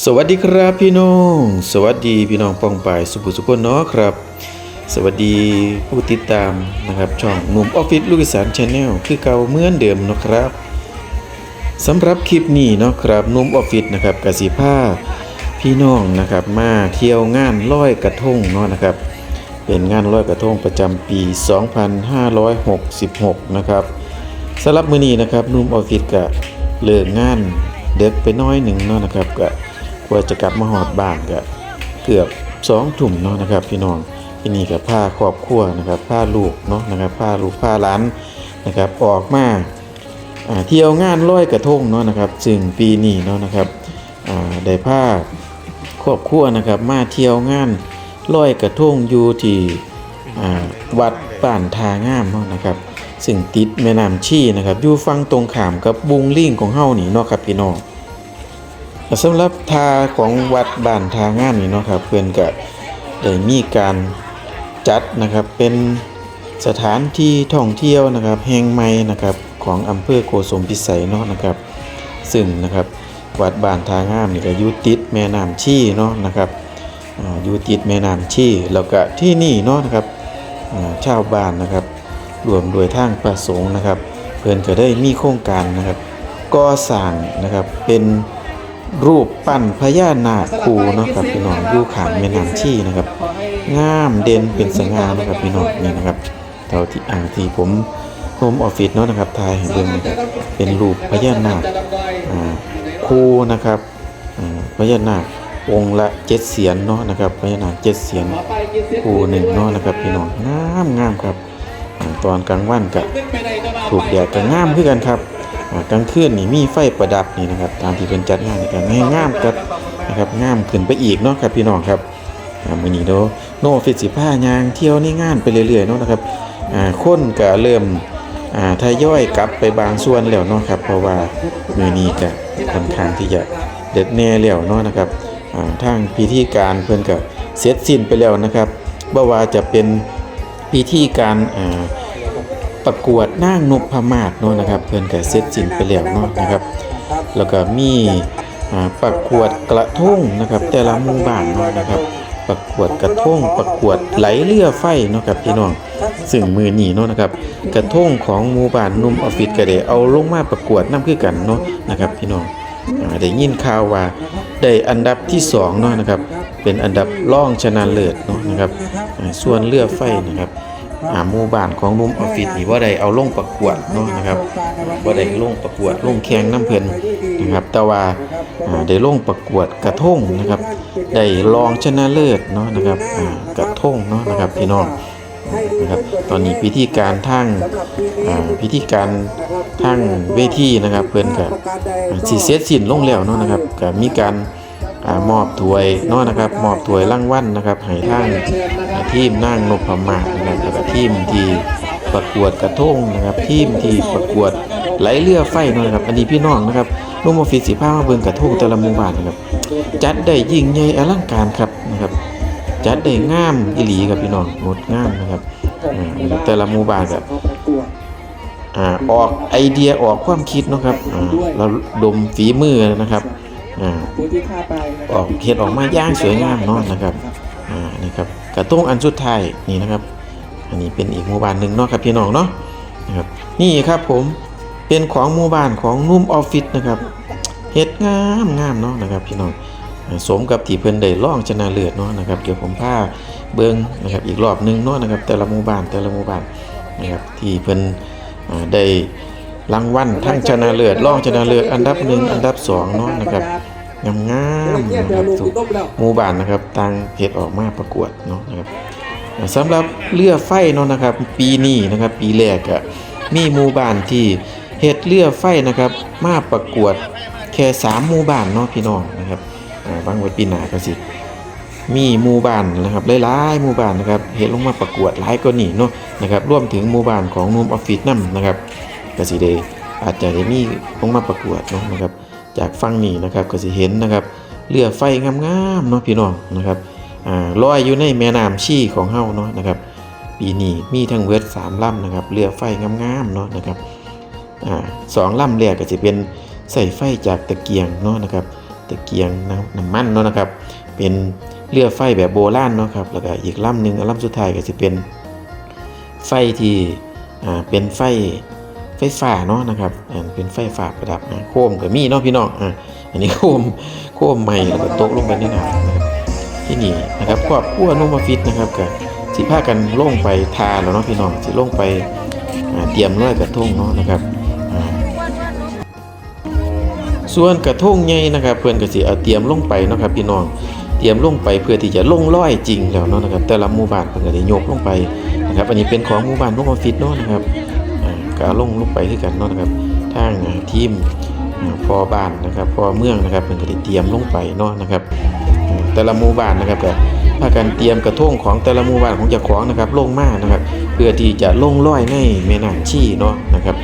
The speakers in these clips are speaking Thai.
สวัสดีครับพี่น้อง สวัสดีพี่น้องป้องปายสุภุสุคนเนาะครับ สวัสดีผู้ติดตามนะครับช่องหนุ่มออฟฟิศลูกสานชาแนลคือเก่าเหมือนเดิมนะครับสำหรับคลิปนี้เนาะครับนุ่มออฟฟิศนะครับกสิผ้าพี่น้องนะครับมาเที่ยวงานลอยกระทงเนาะนะครับ เป็นงานลอยกระทงประจำปี 2566 นะครับสำหรับมื้อนี้นะครับนุ่มออฟฟิศก็เลิกงานเด็กไปน้อยหนึ่งเนาะนะครับก็ก ว่าจะกลับมาหอดบ้านก็เกือบ2ทุ่มเนาะนะครับ พี่น้องที่นี่ก็พาครอบครัวนะครับพาลูกเนาะนะครับพาลูกพาหลานนะครับออกมาเที่ยวงานลอยกระทงเนาะนะครับซึ่งปีนี้เนาะนะครับได้พาครอบครัวนะครับมาเที่ยวงานลอยกระทงอยู่ที่วัดป่านทางามเนาะนะครับซึ่งติดแม่น้ำชี่นะครับอยู่ฝั่งตรงขามกับบุงลิ่งของเฮานี่เนาะครับพี่น้อง สำหรับทาของวัดบ้านทางามนี่เนาะครับเพื่อนก็ได้มีการจัดนะครับเป็นสถานที่ท่องเที่ยวนะครับแห่งใหม่นะครับของอำเภอโกสมพิสัยเนาะนะครับ ซึ่งนะครับวัดบ้านทางามนี่ก็อยู่ติดแม่น้ำชี่เนาะนะครับอยู่ติดแม่น้ำชี่แล้วก็ที่นี่เนาะนะครับชาวบ้านนะครับรวมโดยทางประสงค์นะครับ เพื่อนก็ได้มีโครงการนะครับก่อสร้างนะครับเป็น รูปปั้นพญานาคคูนะครับพี่น้องอยู่ขางแม่น้ำชี่นะครับ งามเด่นเป็นสง่านะครับพี่น้องนี่นะครับเท่าที่อ่าที่ผมโฮมออฟฟิศเนาะนะครับถ่ายให้เบิ่งนะครับเป็นรูปพญานาคคูนะครับพญานาคองค์ละเจ็ดเสียนเนาะนะครับพญานาคเจ็ดเสียนคูหนึ่งเนาะนะครับพี่น้องงามงามครับ ตอนกลางวันกับถูกแดดก็งามขึ้นกันครับ กลางคืนนี่มีไฟประดับนี่นะครับ ตามที่เป็นจัดงานนี่ก็งามครับนะครับงามขึ้นไปอีกเนาะครับพี่น้องครับอ่ามื้อนี้เนาะโนฟิสิผ้ายางเที่ยวในงานไปเรื่อยๆเนาะนะครับอ่าคนก็เริ่มอ่าทยอยกลับไปบางส่วนแล้วเนาะครับ เพราะว่ามื้อนี้ก็ค่อนข้างที่จะเด็ดแน่แล้วเนาะนะครับอ่าทางพิธีการเพิ่นก็เสร็จสิ้นไปแล้วนะครับบ่ว่าจะเป็นพิธีการอ่า ประกวดนางนพมาศเนาะนะครับ เพิ่อนก็เสร็จสิ้นไปแล้วเนาะนะครับ แล้วก็มีประกวดกระทงนะครับ แต่ละหมู่บ้านเนาะนะครับ ประกวดกระทงประกวดไหลเรือไฟเนาะครับพี่น้องซึ่งมือหนีเนาะนะครับ กระทงของหมู่บ้านนุ่มออฟฟิศก็ได้เอาลงมาประกวดนํคือกันเนาะนะครับพี่น้องอได้ยินข่าวว่าได้อันดับที่สองเนาะนะครับ เป็นอันดับรองชนะเลิศเนาะนะครับส่วนเรือไฟนะครับ อ่าหมู่บ้านของนุ่มออฟฟิศนี่ว่าได้เอาลงประกวดเนาะนะครับว่าได้ลงประกวดลงแข่งน้ำเพลินนะครับแต่ว่าได้ลงประกวดกระทงนะครับ ได้รองชนะเลิศเนาะนะครับกระทงเนาะนะครับพี่น้องนะครับตอนนี้พิธีการทางพิธีการทางเวทีนะครับ เพื่อนกับสีเสร็จสิ้นลงแล้วเนาะนะครับก็มีการ มอบถ้วยนาะนะครับมอบถ้วยรางวัลนะครับให้ท่างทีมนางนพมาศนะครับแล้วก็ทีมที่ประกวดกระทงนะครับ ทีมที่ประกวดไหลเรือไฟนะครับอันนี้พี่น้องนะครับนุ่มอฟิศสีผ้ามาเบิ่งกระทงแต่ละหมู่บ้านนะครับ จัดได้ยิ่งใหญ่อลังการครับนะครับ จัดได้งามอีหลีครับพี่น้องงดงามนะครับแต่ละหมู่บ้านแบบออกไอเดียออกความคิดนะครับเราดมฝีมือนะครับ อ่าออกเฮ็ดออกมาอย่างสวยงามเนาะนะครับอ่านี่ครับกระต้งอันสุดท้ายนี่นะครับ อันนี้เป็นอีกหมู่บ้านหนึ่งเนาะครับพี่น้องเนาะนะครับนี่ครับผมเป็นของหมู่บ้านของนุ่มออฟฟิศนะครับเฮ็ดงามงามเนาะนะครับพี่น้องสมกับที่เพิ่นได้ร่องชนะเลิศเนาะนะครับเดี๋ยวผมพาเบิ่งนะครับอีกรอบหนึงเนาะนะครับแต่ละหมู่บ้านแต่ละหมู่บ้านนะครับที่เพิ่นอ่าได้รางวัลทั้งชนะเลิศร่องชนะเลิศอันดับหนึ่งอันดับสองเนาะนะครับ งามงามนะครับทุกหมู่บ้านนะครับต่างเฮ็ดออกมาประกวดเนาะนะครับสำหรับเรือไฟเนาะนะครับ ปีนี้นะครับปีแรกอะมีหมู่บ้านที่เฮ็ดเรือไฟนะครับ มาประกวดแค่สามหมู่บ้านเนาะพี่น้องนะครับบางไว้ปีหน้าก็สิมีหมู่บ้านนะครับหลายๆหมู่บ้านนะครับเฮ็ดลงมาประกวดหลายกว่านี้เนาะนะครับรวมถึงหมู่บ้านของนุ่มออฟฟิศนํนะครับก็สิได้อาจจะได้มีลงมาประกวดเนาะนะครับ จากฟังนี้นะครับก็สิเห็นนะครับเรือไฟงามๆเนาะพี่น้องนะครับลอยอยู่ในแม่น้ำชี่ของเฮาเนาะนะครับปีนี้มีทั้งเวทสามลำนะครับเรือไฟงามๆเนาะนะครับอสองลำแรกก็จะเป็นใส่ไฟจากตะเกียงเนาะนะครับตะเกียงน้ำมันเนาะนะครับ เป็นเรือไฟแบบโบราณเนาะครับแล้วก็อีกลำหนึ่งลำสุดท้ายก็จะเป็นไฟที่เป็นไฟ ฟฟ้าเนาะนะครับอ่าเป็นไฟฟ้าประดับโคมก็มีเนาะพี่น้องอ่าอันนี้โคมโคมใหม่แล้วก็โตกลงไปในน้ำนะครับที่นี่นะครับครอบครัวนุ่มอฟฟิศนะครับก็สิพากันลงไปทาแล้วเนาะพี่น้องสิลงไปเตรียมร้อยกระทงเนาะนะครับส่วนกระทงใหญ่นะครับ เพื่อนก็สิเอาเตรียมลงไปเนาะครับพี่น้องเตรียมลงไปเพื่อที่จะลงร้อยจริงแล้วเนาะนะครับแต่ละหมู่บ้านเพิ่นก็ได้ยกลงไปนะครับอันนี้เป็นของหมู่บ้านลูกออฟฟิศเนาะนะครับ ก็ลงลงไปคือกันเนาะนะครับทางทีมพอบ้านนะครับพอเมืองนะครับเพิ่นก็ได้เตรียมลงไปเนาะนะครับ แต่ละหมู่บ้านนะครับก็พากันเตรียมกระทงของแต่ละหมู่บ้านของเจ้าของนะครับลงมานะครับ เพื่อที่จะลงร้อยในแม่น้ำชี่เนาะนะครับ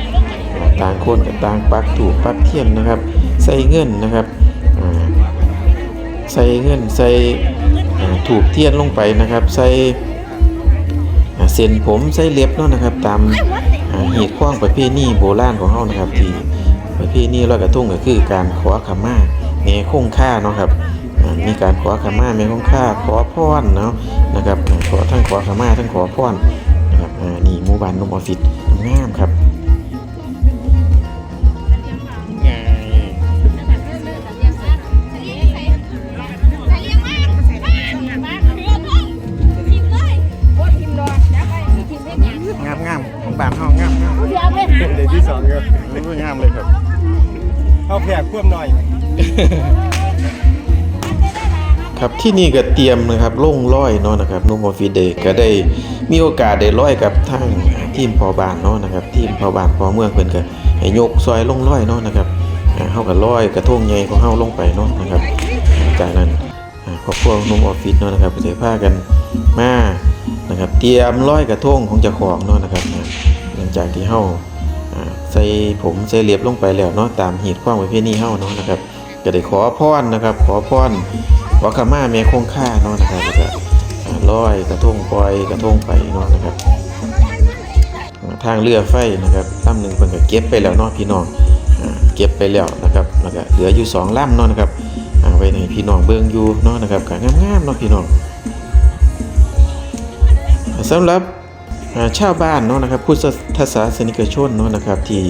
ต่างคนกับต่างปักถูกปักเทียนนะครับ ใส่เงินนะครับใส่เงินใส่ถูกเทียนลงไปนะครับ ใส่เส้นผมใส่เล็บเนาะนะครับ ตาม หีดข้องประเพณีโบราณของเฮานะครับ ที่ประเพณีลอยกระทงก็คือการขอขมาแม่คงค่าเนาะครับอ่ามีการขอขมาแม่คงค่าขอพรเนาะนะครับอ่าขอทั้งขอขมาทั้งขอพรนะครับอ่านี่หมู่บ้านนมออฟฟิศงามครับ เลยที่สองก็งามเลยครับ เอาแพรควบหน่อย ครับที่นี่ก็เตรียมนะครับล่งร้อยเนาะนะครับนุ่มออฟฟิศเดย์ก็ได้มีโอกาสได้ร้อยกับทางทีมพอบานเนาะนะครับ ทีมพอบานพอเมืองเพิ่นก็ให้ยกซอยล่งร้อยเนาะนะครับอ่าเฮาก็ร้อยกระทงใหญ่ของเฮาลงไปเนาะนะครับ จากนั้นครอบครัวนุ่มออฟฟิศเนาะนะครับก็จะพากันมานะครับ เตรียมร้อยกระทงของเจ้าของเนาะนะครับหลังจากที่เฮาอ่า ใส่ผมใส่เรียบลงไปแล้วเนาะตามหีดความประเพณีเฮาเนาะนะครับก็ได้ขอพรนะครับ ขอพรวาคม่าแม่คงค่าเนาะนะครับแล้วก็อ่าร้อยกระทงปล่อยกระทงไปเนาะนะครับ ทางเรือไฟนะครับลำหนึ่งเพิ่นก็เก็บไปแล้วเนาะพี่น้องเก็บไปแล้วนะครับแล้วก็เหลืออยู่สองลำเนาะนะครับอ่าไว้ในพี่น้องเบิ่งอยู่เนาะนะครับก็งามๆเนาะพี่น้องสำหรับ ชาวบ้านเนาะนะครับพุทธศาสนิกชนเนาะนะครับที่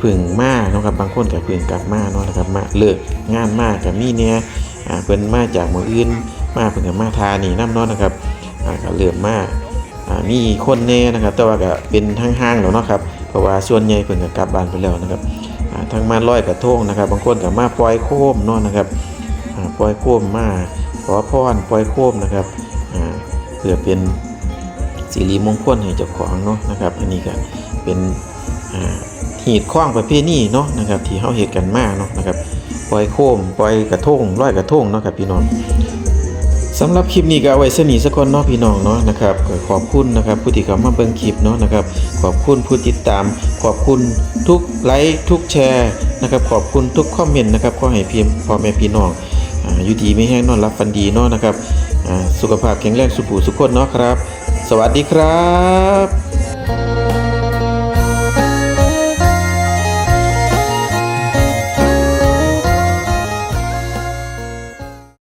พึ่งมาเนาะครับบางคนก็เพึ่งกลับมาเนาะนะครับมาเลิกงานมากกับมีเนี่ยเพิ่นมาจากหมู่อื่นมาเพิ่นก็มาทานี่น้ำเนาะนะครับก็เริ่มมามีคนแน่นะครับ แต่ว่าก็เป็นห้างๆแล้วเนาะครับเพราะว่าส่วนใหญ่เพิ่นก็กลับบ้านไปแล้วนะครับทั้งมาลอยกระทงนะครับ บางคนก็มาปล่อยโคมเนาะนะครับปล่อยโคมมาขอพรปล่อยโคมนะครับเพื่อเป็น สิริมงคลให้เจ้าของเนาะนะครับ อันนี้ก็เป็นหีดคว้างประเภทนี้เนาะนะครับ ที่เฮาเฮ็ดกันมากเนาะนะครับปล่อยโคมปล่อยกระทงร้อยกระทงเนาะครับพี่น้องสำหรับคลิปนี้ก็เอาไว้สนิทสักคนเนาะพี่น้องเนาะนะครับขอบคุณนะครับ ผู้ที่เข้ามาเบิ่งคลิปเนาะนะครับ ขอบคุณผู้ติดตาม ขอบคุณทุกไลค์ทุกแชร์นะครับขอบคุณทุกคอมเมนต์นะครับขอให้พี่พ่อแม่พี่น้องออยู่ดีไม่แห้งนอนรับฝันดีเนาะนะครับสุขภาพแข็งแรงสุขผู้สุขคนเนาะครับ สวัสดีครับ